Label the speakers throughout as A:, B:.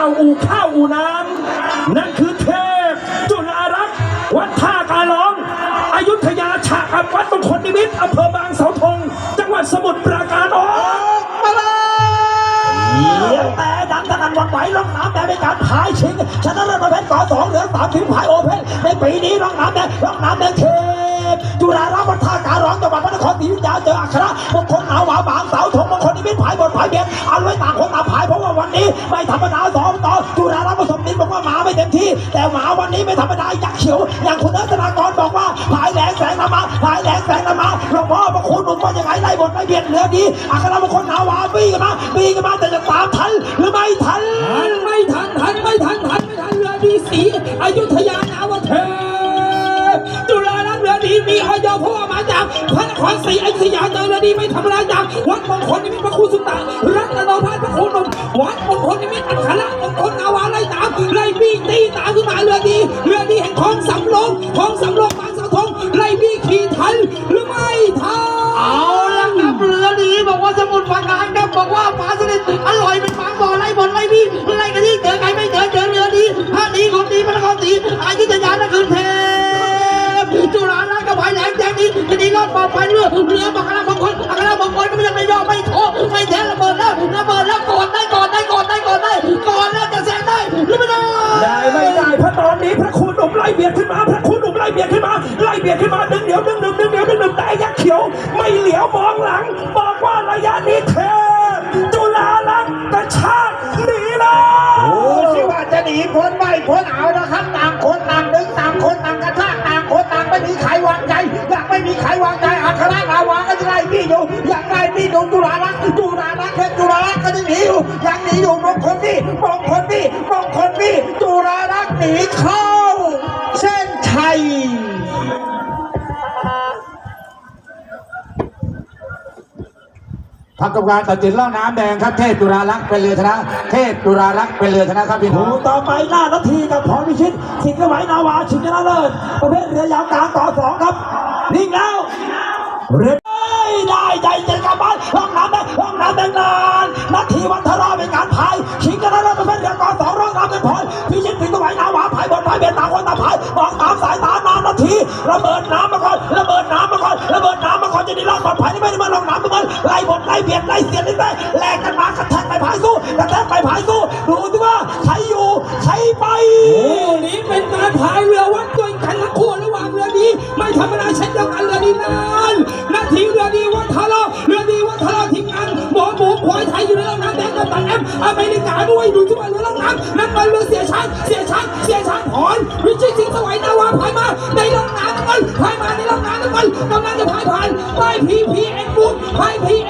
A: ก่าอู่ข้าวอู่น้ำนั่นคือเทพ จุฬารักษ์วัดท่าการร้องอายุธยาฉะกับวัดมงคลนิมิตอำเภอบางเสาธงจังหวัดสมุทรปราการออก
B: มาเลยเสียงแต่ดังสนั่นวันไหวล่องน้ำแดงในการพายชิงชนะเลิศประเภทต่อสองเหลือสามทีมพายโอเพ่นในปีนี้ล่องน้ำแดงล่องน้ำแดงเทพจุฬารักษ์วัดท่าการร้องจังหวัดพระนครศรีอยุธยาเจออัครมงคลหนาวหวาบางเสาธงมงคลนิมิตพายบนพายเบียดเอาไว้ต่างคนต่างพายเพราะว่าวันนี้ไม่ธรรมดา จุฬารักษ์ผสมนิดบอกว่าหมาไม่เต็มที่ แต่หมาวันนี้ไม่ธรรมดายักษ์เขียว อย่างคุณเอิร์ธนากรบอกว่าพายแหลงแสงนำมาพายแหลงแสงนำมาหลวงพ่อพระคุณหนุ่มว่ายังไงไล่บทไล่เบียดเหลือดีอัครมงคลหนาวาบี้กันมาบี้กันมาแต่จะตามทันหรือไม่ทัน
A: ทันไม่ทันทันไม่ทันทันไม่ทันเรือดีสีอยุธยานาวเทพจุฬาลัณ์เรือดีมีออยเพราะว่ามาจากพระนครศรีอยุธยาเจอเรือดีไม่ธรรมดาจากวัดมงคลนิมิตรพระครูสุตตารัตนโนภ นีอ
C: ยู่มงคลนี่มง
A: คลนี่มง
B: คลนี่จุฬาลักษณ์หนีเข้า เส้นชัย
D: ทำกรรมการตัดสินล่องน้ำแดงครับเทพจุฬาลักษณ์เป็นเรือชนะ เทพจุฬาลักษณ์เป็นเรือชนะครับพี่น้อง
B: คู่ต่อไปหน้านาทีกับพรพิชิต สิงห์ไหวนาวาชิงชนะเลิศประเภทเรือยาวกลางต่อสองครับ นิ่งแล้ว เรือได้ใจเจนกับบ้านห้องน้ำแดงห้องน้ำแดงนานนา ทีระเบิดน้ำมาก่อนระเบิดน้ำมาก่อนระเบิดน้ำมาก่อนจะได้รอดปลอดภัยไม่ได้มาลงน้ำทุกคนไล่บนไล่เบียดไล่เสียดไล่แม่แลกกันมากระแทกไปพายสู้กระแทกไปพายสู้ดูสิว่าใครอยู่ใครไป
A: คู่นี้เป็นการพายเรือวัดด้วยกันทั้งคู่ระหว่างเรือดีไม่ธรรมดาเช่นเดียวกันเรือดีนานนาทีเรือดีวัดทะเลาะเรือดีวัดทะเลาะทีมงานหมอหมูควายไทยอยู่ในร่อน้ำแดงกับตันแอมอเมริกาด้วยดูที่ว่าเรือร่องน้ำนั่นมันเรือเสียชันเสียชันเสียชันพรวิชิตสิงห์สวัยนาวาพายมา น้ำน้ำมันกำลังจะพายผ่านใต้พีพีเอ็นบุ๊ก
C: พา
A: ยพีเอ็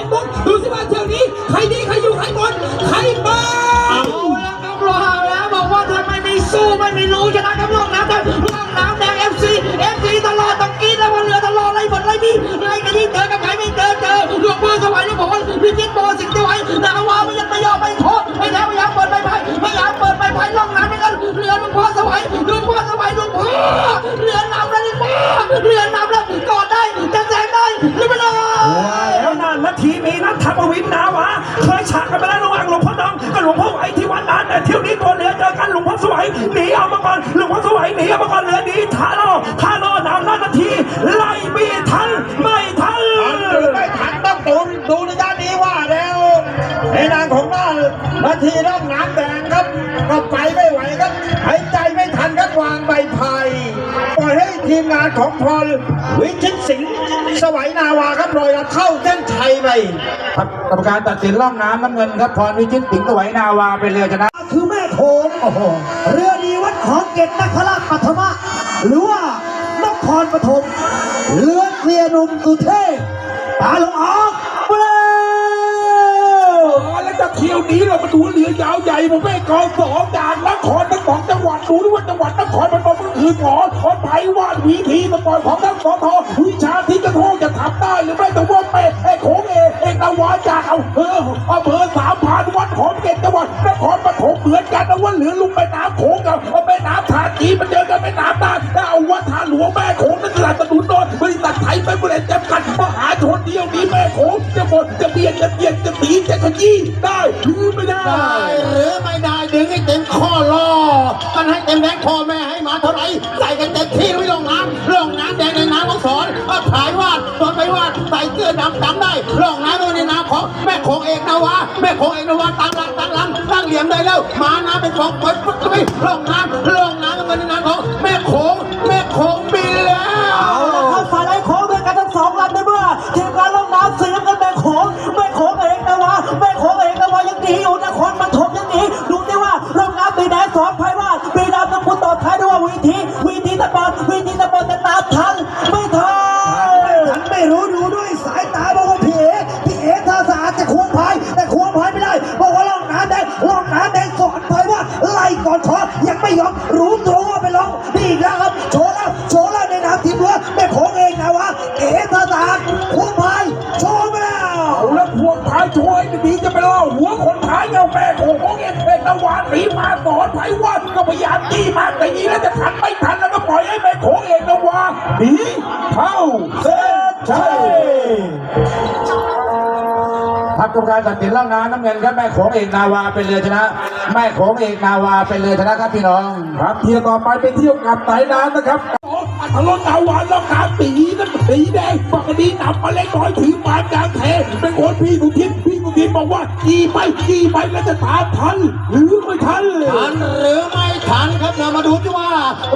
A: นาที
B: ร่องน้ำแดงครับก็ไปไม่ไหวครับหายใจไม่ทันครับวางใบพายปล่อยให้ทีมงานของพลวิชิตสิงห์สวัยนาวาครับลอยเข้าเส้นชัยไป
D: ครับกรรมการตัดสินล่องน้ำน้ำเงินครับพรวิชิตสิงห์สวัยนาวาเป็นเรือชนะ
B: คือแม่โขงโอ้โหเรือดีวัดของเกตนคราชปัทมะหรือว่านครปฐมเรือเสียหนุ่มสุเทพตาลง
A: นี้เรือยาวใหญ่ประเภทกองสองด่านนครทั้งสองจังหวัดดูด้วยว่าจังหวัดนครพนมก็คือหมอคนไทยวาดวีทีสปอยของทั้งสอทอวิชาที่กระโทกจะทำได้หรือไม่แต่ว่าเป็ดไอ้โขงเอเอกนาวาจากเอาเอออำเภอสามพานวัดของเกตจังหวัดนครปฐมเหมือนกันนะว่าเหลือลุงแม่น้ำโขงกับเอาแม่น้ำทาจีมันเจอกันแม่น้ำตาลถ้เอาวัดท่าหลวงแม่โขงนั่นสลับสนุนโดนบริษัทไทยไปบริษัทจำกัดมหา ชนเดียวนี้แม่โขงจะหมดจะเบียดจะเบียดจะตีจะขยี้ได้หรือไม่ได้
C: ได้หรือไม่ได้ดึงให้เต็ม
E: ข้อล่อกันให้เต็มแรงพ่อแม่ให้มาเท่าไหร่ใส่กันเต็มที่ลุยลงน้ำลงน้ำแดงในน้ำของสอนเอาผายวาดตอนไปวาดใส่เสื้อดำดำได้ลงน้ำด้วยในน้ำของแม่โขงเอกนาวาแม่โขงเอกนาวาตั้งหลังตั้งหลังตั้งเหลี่ยมได้แล้วมาน้ำเป็นของเปิดปุ๊บไปลงน้ำ
B: ยั ตัดสินล่างน้ำน้ำเงินครับแม่ของเอ
F: กนาวาเป็
D: นเรือชนะ แม่ของเอกนาวาเป็นเรือชนะครับพี่น้อง
F: ครับเที่ยวต่อไปไปเที่ยวกับไต่น้ำนะครับ อัธรสดาวานแล้วขาสีนั่นสีแดงปกตินำมาเล็กน้อยถือปานกลางแทเป็นคนพี่สุทินพี่สุทินบอกว่ากี่ไปกี่ไปแล้วจะตามทัน หรือไม่ทัน
E: ทันหรือไม่ทันครับเรามาดูที่ว่า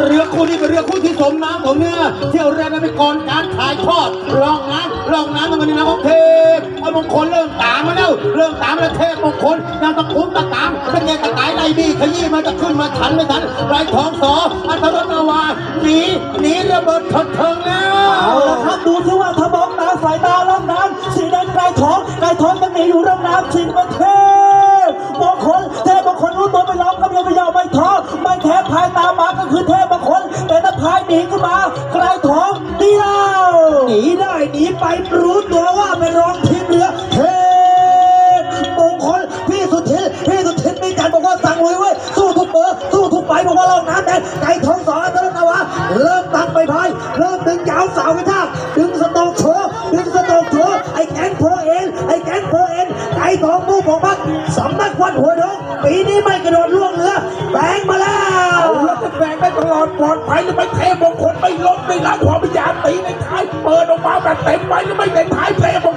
E: เรือคู่นี้เป็นเรือคู่ที่สมน้ำสมเนื้อเที่ยวเรือกันไปก่อนการถ่ายทอดลองน้ำลองน้ำมันเป็นน้ำของเทพไอ้มงคลเริ่มตามมาแล้วเริ่มตามแล้วเทพมงคลนางตะคุ้ม ตะไายไล่บี้ขยี้มาจะขึ้นมาทันไม่ทันไรทองสออัธรสนาวาหนีหนีระเบิดเถิดเทิงแล้ว
B: เอาละครับดูสิว่าถ้ามองตาสายตาล่องน้ำสีแดงไกลทองไกลทองยังหนีอยู่ร่องน้ำชิงประเทศมงคลเทพมงคลรู้ตัวไม่ร้องก็ยังไม่ยอมไม่ท้อไม่แพ้พายตามมาก็คือเทพมงคลแต่ถ้าพายหนีขึ้นมาไกลทองเดียวหนีได้หนีไปรู้ตัวว่าไปร้องทีม สำนักวันหัวดงปีนี้ไม่กระโดดล่วงเรือแบงมาแล้ว
F: เอาแล้วจะแบงได้ตลอดปลอดภัยหรือไม่เทมงคลไม่ล้มไม่ล้างความพยายามตีในท้ายเปิดออกมาแบบเต็มไปหรือไม่ในท้ายเทมง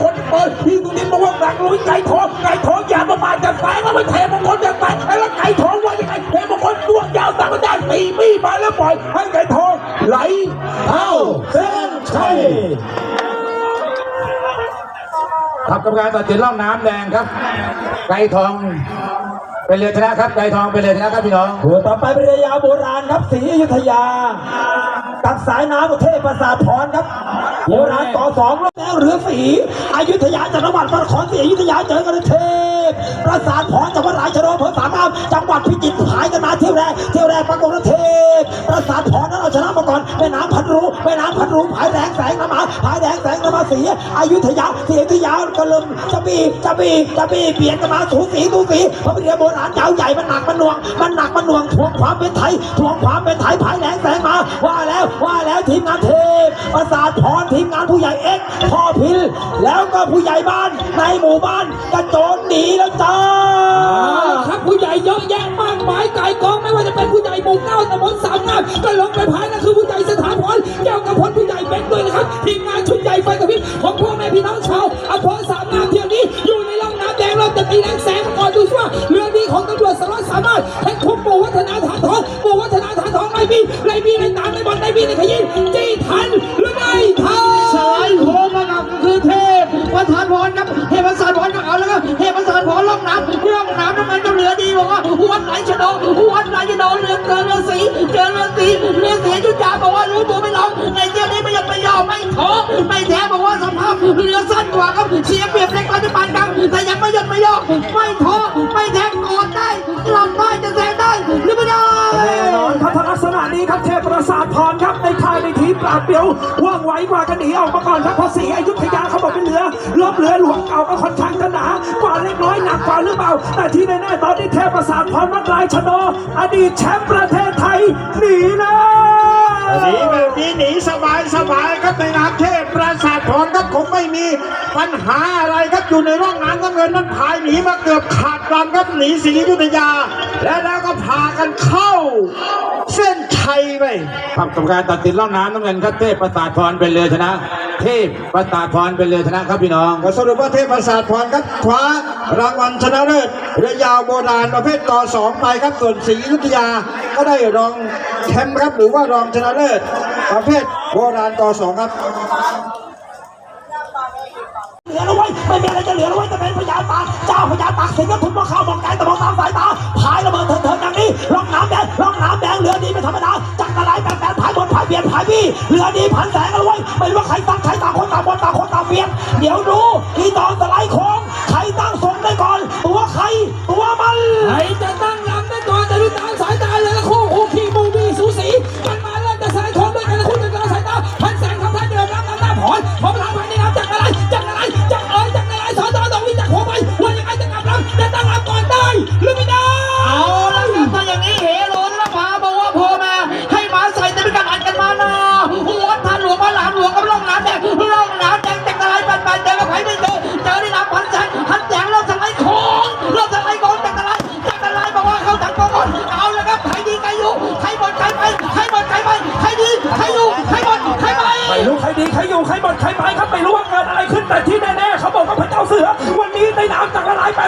F: ร
D: รมการตัดสินล่องน้ำแดงครับ ไกรทอง เป็นเรือชนะครับ ไกรทองเป็นเรือชนะครับพี่น้อง
B: เือต่อไปเป็นเรือยาวโบราณครับศรีอยุธยากับสายน้ำประเทศประสาทพรครับ โบราณต่อสองแล้วเรือสีอยุธยาจังหวัดพระนครศรีอยุธยาเจอกันเทพประสาทพรจังหวัดราชโดอำเภอสามามจังหวัดพิจิตรหายกันมาเที่ยวแรกเที่ยวแรกปรากฏเทพประสาทพรนั้นเอาชนะมาก่อนแม่น้ำพันรูแม่น้ำพันรูผายแดงแสงน้ำมาผายแดงแสง มาสีอายุธยาศรีอยุธยาก็เริ่มจะบีจะบีจะบีเปลี่ยนกันมาสูสีสูสีเพราะเป็นเรือโบราณยาวใหญ่มันหนักมันหน่วง มันหนักมันหน่วงทวงความเป็นไทยทวงความเป็นไทยผายแดงแสงมา ว่าแล้วว่าแล้วทีมงานเทพประสาทพรทีมงานผู้ใหญ่เอ็กพ่อพิลแล้วก็ผู้ใหญ่บ้านในหมู่บ้านกระโจนหนีแล้วจ้า
A: ครับผู้ใหญ่เยอะแยะมากมายไก่กองไม่ว่าจะเป็นผู้ใหญ่หมู่เก้าตำบลสามงามก็ลงไปพายนั่นคือผู้ใหญ่สถาพรแก้วกระพลผู้ เบนด้วยนะครับทีมงานชุดใหญ่ไฟกระพริบของพ่อแม่พี่น้องชาวอำเภอสามงามเที่ยวนี้อยู่ในร่องน้ำแดงเราจะตีแรงแสงก่อนดูสิว่าเรือดีของตำรวจสารวัตรสามารถแทงคุมปูวัฒนาฐานทองปูวัฒนาฐานทองไม่มีไรมีไรตามไรบอลไรมีไรขยี้จี้ทันหรือไม่ทัน
E: สายโค้งนะครับก็คือเทพประธานพรครับเทพประธานพรก็เอาแล้วครับเทพประธานพรล่องน้ำล่องน้ำน้ำมันก็เหลือดีบอกว่าวันไหนชะโดวันไหนชะโดเรือเจอเรือสีเจอเรือสีเรือสีจุดยาบอกว่ารู้ตัวไม่ลงใน ไม่ยอมไม่ท้อไม่แท้บอกว่าสภาพเรือสั้นกว่าครับเสียเปรียบในการจะปานกลางแต่ยังไม่ยอมไม่ยอมไม่ท้อไม่แท้กอดได้หลับได้จะแซงได้หรือไม่ได้
B: แน่นอนครับลักษณะนี้ครับเทพประสาทพรครับในค่ายในทีมปราบเปียวว่องไวกว่ากันหนีออกมาก่อนครับพราะสีอยุธยาเขาบอกเป็นเรือลบเรือหลวงเก่าก็ค่อนข้างจะหนากว่าเล็กน้อยหนักกว่าหรือเปล่า แต่ที่แน่ๆตอนนี้เทพประสาทพรมักลายชโนอดีตแชมป์ประเทศไทยหนีนะ
E: หนีแบบนี้หนีสบายสบายครับในน้ำเทพปราสาทพรครับคงไม่มีปัญหาอะไรครับอยู่ในร่องน้ำน้ำเงินนั้นพายหนีมาเกือบขาดลำครับหนีศรีอยุธยา และแล้วก็พา
G: มันเข้า เส้น ชัยไป
D: ครับกรรมการตัดสินล่องน้ำน้ำเงินครับเทพประสาทพรเป็นเรือชนะ เทพประสาทพรเป็นเรือชนะครับพี่น้อง
G: ก็สรุปว่าเทพประสาทพรครับคว้ารางวัลชนะเลิศเรือยาวโบราณประเภทกสองไปครับส่วนศรีอยุธยาก็ได้รองแชมป์ครับหรือว่ารองชนะเลิศประเภทโบราณกสองครับ
B: เหลือแล้วไว้ยไม่มีอะไรจะเหลือแล้วไว้ยจะเป็นพญาตากเจ้าพญาตากสิงห์ก็ทุบมองเข้ามองไกลแต่มองตามสายตาพายระเบิดเถิดเถิดอย่างนี้ร่องน้ำแดงร่องน้ำแดงเรือ เรือดีพันแสงเอาไว้ยไม่รู้ว่าใครตั้งใครต่างคนต่างบนต่างคนต่างเบีย
C: นเดี๋ย
A: วดู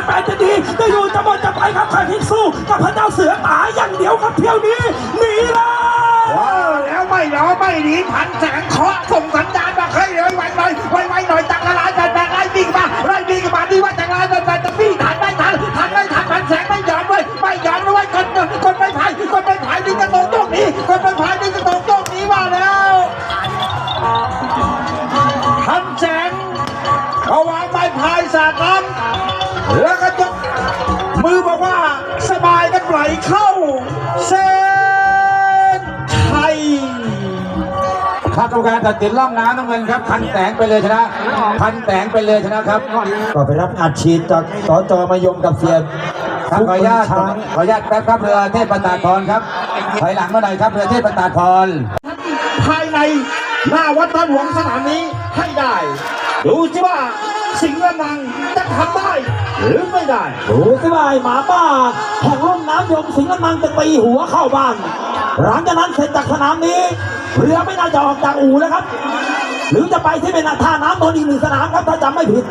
A: จากละลายแปจะดีจะอยู่จะหมดจะไปครับใครที่สู้กับพระเจ้าเสือป่าอย่างเดียวครับเที่ยวนี้หนีเลย
G: ว้าวแล้วไม่รอไม่หนีพันแสงค เข้าเส้นชัย
D: ครับกรรมการตัดสินล่องน้ำน้ำเงินครับ พันแสงเป็นเรือชนะ พันแสงเป็นเรือชนะครับ
B: ก็ไปรับอัดฉีดจากสจมายมกับเสีย
D: ครับขออนุญาตขออนุญาตแป๊บครับเรือเทพประสาทพรครับถอยหลังมาหน่อยครับเรือเทพประสาทพร
G: ภายในหน้าวัดพระหลวงสนามนี้ให้ได้ ดูสิว่าสิงห์ละนังจะทำได้ หรือไม่ได้
B: ดูสิว่าไอ้หมาบ้าแห่งร่องน้ำยมสิงห์ละมังจะตีหัวเข้าบ้าน หลังจากนั้นเสร็จจากสนามนี้ เรือไม่น่าจะออกจากอู่แล้วครับ หรือจะไปที่เป็นท่าน้ำนนท์อีกหนึ่งสนามครับถ้าจำไม่ผิด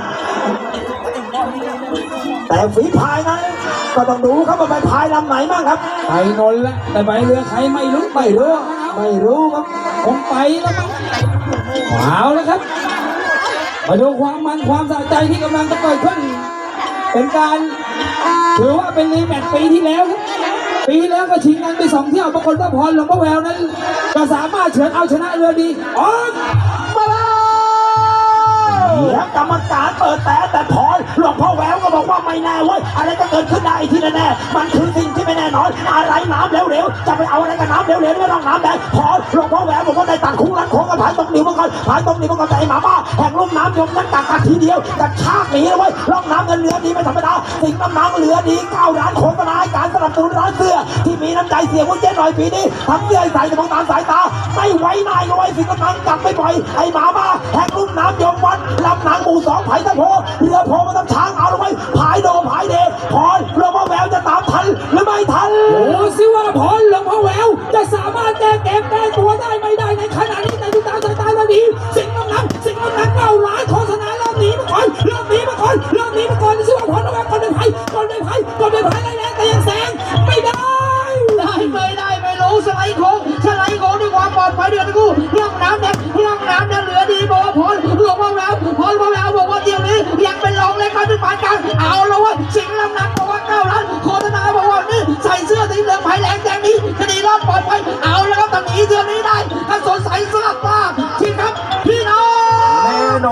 B: แต่ฝีพายนั้นก็ต้องดูครับว่าไปพายลำไหนบ้างครับ
C: ไปนนท์แล้วแต่ไปเรือใครไม่รู้ไม่รู้ไม่รู้ครับคงไปแล้วมั้งเอาแล้วครับ มาดูความมันความสะใจที่กำลังจะเกิดขึ้น เป็นการถือว่าเป็นรีแมตช์ปีที่แล้ว ปีแล้วก็ชิงกันไปสองเที่ยวปรากฏว่าพรหลวงพ่อแววนั้น ก็สามารถเฉือนเอาชนะเรือดีออก
B: เดี๋ยวกรรมการเปิดแต่แต่พรหลวงพ่อแววก็บอกว่าไม่แน่เว้ยอะไรก็เกิดขึ้นได้ที่แน่ๆมันคือสิ่งที่ไม่แน่นอน อะไรน้ำเร็วๆจะไปเอาอะไรกับน้ำเร็วๆไม่ต้องน้ำแดงพรหลวงพ่อแววบอกว่าได้ตัดคุ้งรัดโค้งกับผายตรงนิ้วมาก่อนผายตรงนิ้วมาก่อนแต่ไอหมาบ้าแห่งลุ่มน้ำยมนั้นตัดกันทีเดียวกระชากหนีเลยเว้ยร่องน้ำเงินเรือดีไม่ธรรมดาสิ่งน้ำน้ำเรือดีเก้าร้านโฆษณาให้การสนับสนุนร้านเสื้อที่มีน้ำใจเสียงว่าเจ๊หน่อยปีนี้ทำเสื้อใส่จะมองตามสายตา ไม่ไว้นายเลยเว้ยสิ่งน้ำน้ำกลับไม่ปล่อยไอ้หมาบ้าแห่งลุ่มน้ำยมวัดลำนางหมู่สองไผ่ตะโพเรือโพมาตั้งช้างเอาลงไปผายโดผายเดพรหลวงพ่อแหววจะตามทันหรือไม่ทัน
C: โอ้สิว่าพรหลวงพ่อแววจะสามารถแก้เกมแก้ตัวได้ไม่ได้ในขณะนี้ในดูตามสายตาเราดีสิ่งน้ำน้ำสิ่งน้ำน้ำเก้าร้านโฆษ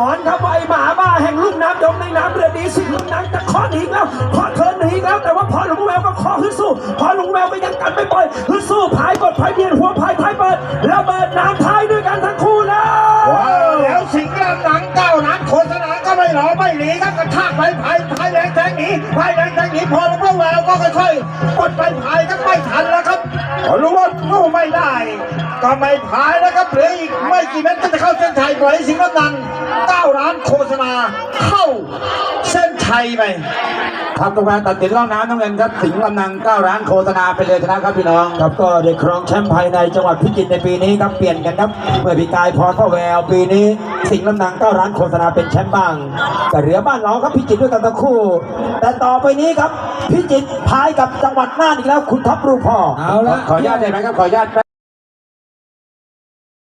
C: อน
H: ครับไอ
A: หมาบ้าแห่งลุ่มน้ำยมในน้ำเรือดีสิลุ่มน้ำจะคอหนีอีกแล้วเคอเธอหนีอีกแล้ว แต่ว่าพอหลวงแววก็คอฮึดสู้ พอหลวงแววก็ยังกันไม่ปล่อยฮึดสู้พายกดพายเบียนหัวพายพายเปิดระเบิดน้ำท้ายด้วยกันทั้งคู่แล้ว
G: ว้าวแล้วสิงห์ลำหนังเก้านัดโฆษณาก็ไม่หลอไม่หลีครับกระชากไปพายพายแรงแทงหนีพายแรงแทงหนีพอหลวงแววก็ค่อยๆกดไปพายก็ไม่ทันแล้วครับ รู้ว่าสู้ไม่ได้ก็
B: ก็ไม่พายนะครับเหลืออีกไม่กี่เมตรก็จะเข้าเส้นชัยปล่อยให้สิงห์น้ำนันเก้าร้านโฆษณาเข้าเส้นชัยไป
D: ทำกรรมการตัดสินร่องน้ำน้ำเงินครับสิงห์กำนังเก้าร้านโฆษณาไปเลยชนะครับพี่น้อง
B: ครับก็ได้ครองแชมป์ภายในจังหวัดพิจิตรในปีนี้ครับเปลี่ยนกันครับเมื่อพี่กายพรพ่อแววปีนี้ สิงห์ลำนางเก้าร้านโฆษณาเป็นแชมป์บ้างแต่เหลือบ้านเราครับพิจิตรด้วยกันทั้งคู่ แต่ต่อไปนี้ครับพิจิตรพายกับจังหวัดน่านอีกแล้วคุณท็อปรูปพ่อ
G: เอาละ
D: ขออนุญาตได้ไหมครับ ขออนุญาต